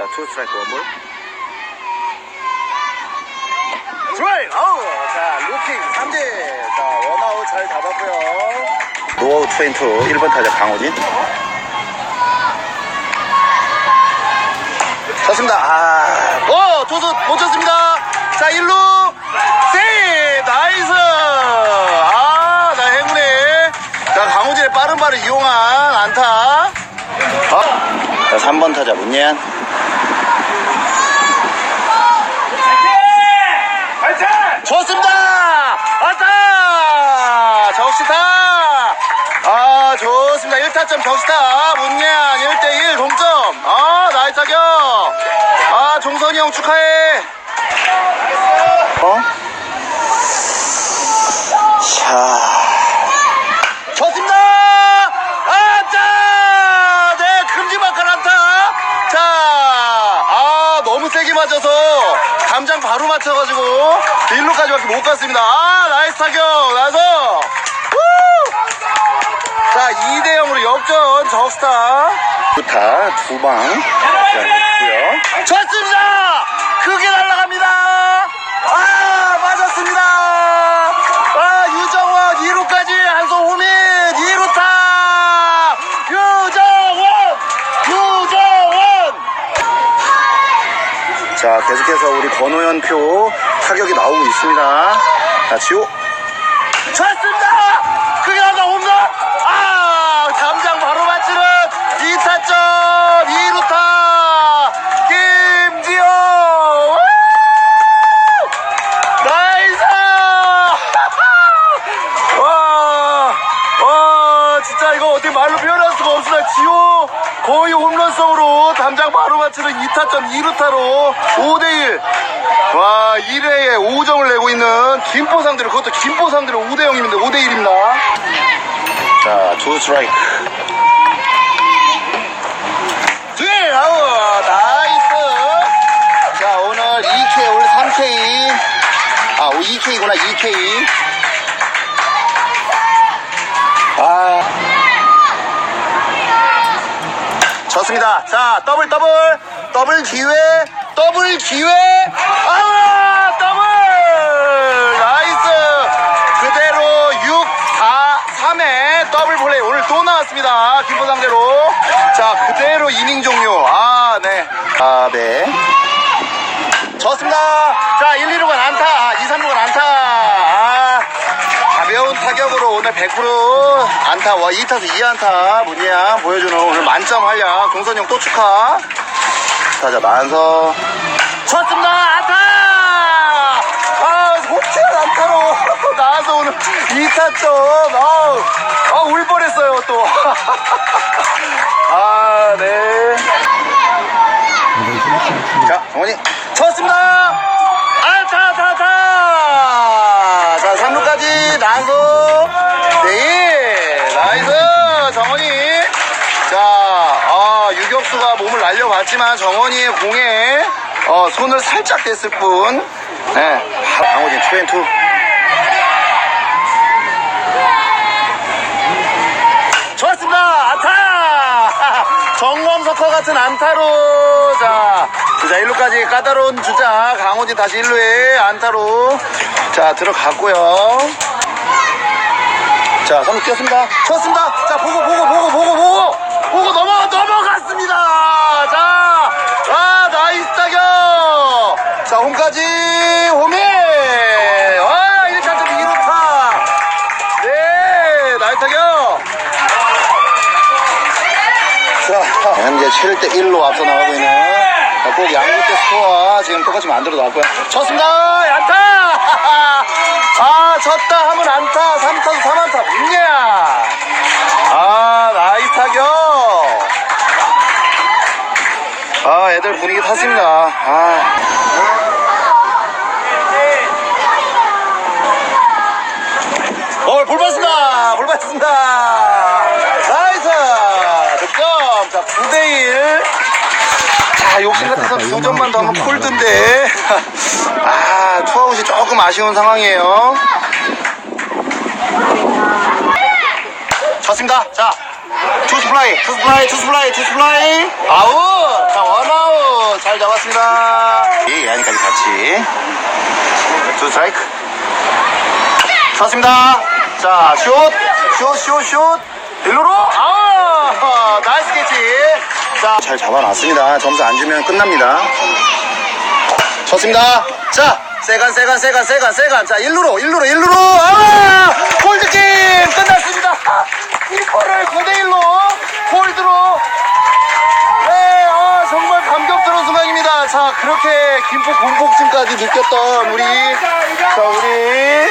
자, 투 스트라이크 원볼. 스트라이크! 자, 루킹 삼진. 자, 원아웃 잘 잡았고요. 노아웃 트웬투 1번 타자 강호진. 쳤습니다. 아, 오! 투수 못 쳤습니다. 자, 1루. 세이브! 나이스! 아, 나 행운해. 자, 강호진의 빠른 발을 이용한 안타. 아, 자, 3번 타자 문예한. 좋습니다! 안타! 적시타! 아, 좋습니다. 1 타점 적시타. 문예한 1대1 동점. 아, 나이스 타격. 아, 종선이 형 축하해. 어? 자. 좋습니다! 안타! 네, 금지막한 안타! 자, 아, 너무 세게 맞아서 감장 바로 맞춰가지고 1루까지밖에 못 갔습니다. 아, 나이스 타격! 나서! 자, 2대 0으로 역전 적스타. 부타 두 방. 자, 있고요. 좋습니다! 크게 날아갑니다! 아, 맞았습니다! 아, 유정원 2루까지 한손 호민 2루타! 유정원! 유정원! 자, 계속해서 우리 권호연 표 타격이 나오고 있습니다. 자, 지호. 좋습니다! 크게 나가 홈런! 아! 담장 바로 맞추는 2타점 2루타! 김지호! 우! 나이스! 와! 와! 진짜 이거 표현할 수가 없습니다. 지호 거의 홈런성으로 담장 바로 맞추는 2타점 2루타로 5대1. 와, 1회에 5점을 내고 있는 김포 상대로 그것도 김포 상대로 5대 0입니다. 5대 1입니다. 자, 투 스트라이크. 스윙 아웃 나이스. 자, 오늘 2K 오늘 3K. 아, 2K구나 2K. 아. 좋습니다. 자, 더블 더블. 더블 기회 더블 기회. 아 더블! 나이스! 그대로 6 4 3에 더블 플레이. 오늘 또 나왔습니다. 김포 상대로. 자 그대로 이닝 종료. 아 네. 아네. 좋습니다. 자 1, 2루간 안타. 2, 3루간 안타. 아, 타격으로 오늘 100% 안타 와 2타수 2안타 문희양 보여주는 오늘 만점 활약. 동선형 또 축하. 타자 만서. 좋습니다. 안타! 아 혹시나 안타로 나와서 오늘 2타점. 아우 아, 울 뻔했어요 또아네. 자, 쳤습니다. 안타, 안타, 안타. 자, 3루까지 나서 네, 나이스 정원이. 자, 아, 유격수가 날려봤지만 정원이의 공에 어, 손을 살짝 댔을 뿐. 네, 강호진 투앤투. 좋았습니다. 안타! 정범석화 같은 안타로 자 주자 1루까지 까다로운 주자 강호진 다시 1루에 안타로 자 들어갔고요. 자 3루 뛰었습니다. 쳤습니다. 자 보고 보고 보고 보고 보고 보고 넘어 넘어갔습니다. 자, 아 나이스 타격. 자 홈까지 홈에 와 1타 점 2루타. 네 나이스 타격. 자, 현재 7대 1로 앞서 나가고 있는 자, 꼭 양구 대 스코어 지금 똑같이 만들어 놨고요. 쳤습니다. 안타. 아, 쳤다 하면 안타. 3타수 3안타. 문제야. 아, 나이스 타격. 아, 애들 분위기 탔습니다. 아. 어, 볼 봤습니다. 나이스. 득점. 자, 9대1. 자, 욕심 같아서 두 점만 더 하면 콜드인데. 아, 투아웃이 조금 아쉬운 상황이에요. 쳤습니다. 자, 투스 플라이, 투스 플라이, 투스 플라이, 투스 플라이. 아웃! 자, 원아웃. 잘 잡았습니다. 이 예안이까지 같이. 투 스트라이크. 좋습니다. 자, 슛, 슛, 슛, 슛. 일루로. 아, 나이스 캐치. 자, 잘 잡아놨습니다. 점수 안 주면 끝납니다. 좋습니다. 자, 세간, 세간, 세간, 세간, 세간. 자, 일루로, 일루로, 일루로. 아! 골드게임 끝났습니다. 이거를 9대1로 골드로. 네, 아, 정말 감격스러운 순간입니다. 자, 그렇게 김포 공복증까지 느꼈던 우리, 자, 우리